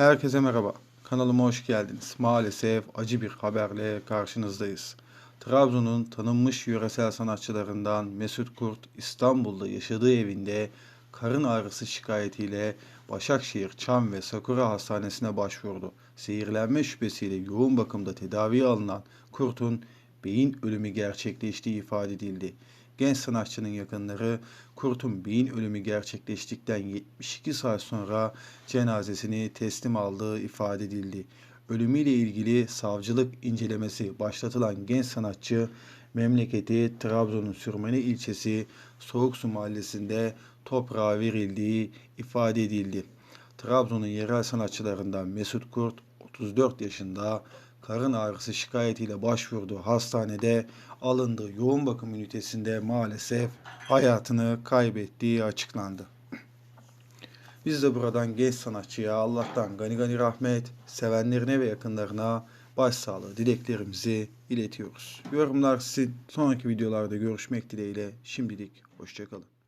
Herkese merhaba. Kanalıma hoş geldiniz. Maalesef acı bir haberle karşınızdayız. Trabzon'un tanınmış yöresel sanatçılarından Mesut Kurt İstanbul'da yaşadığı evinde karın ağrısı şikayetiyle Başakşehir Çam ve Sakura Hastanesi'ne başvurdu. Zehirlenme şüphesiyle yoğun bakımda tedaviye alınan Kurt'un beyin ölümü gerçekleştiği ifade edildi. Genç sanatçının yakınları Kurt'un beyin ölümü gerçekleştikten 72 saat sonra cenazesini teslim aldığı ifade edildi. Ölümüyle ilgili savcılık incelemesi başlatılan genç sanatçı memleketi Trabzon'un Sürmene ilçesi Soğuksu mahallesinde toprağa verildiği ifade edildi. Trabzon'un yerel sanatçılarından Mesut Kurt 34 yaşında karın ağrısı şikayetiyle başvurduğu hastanede alındığı yoğun bakım ünitesinde maalesef hayatını kaybettiği açıklandı. Biz de buradan genç sanatçıya Allah'tan gani gani rahmet, sevenlerine ve yakınlarına başsağlığı dileklerimizi iletiyoruz. Yorumlar sizin. Sonraki videolarda görüşmek dileğiyle. Şimdilik hoşçakalın.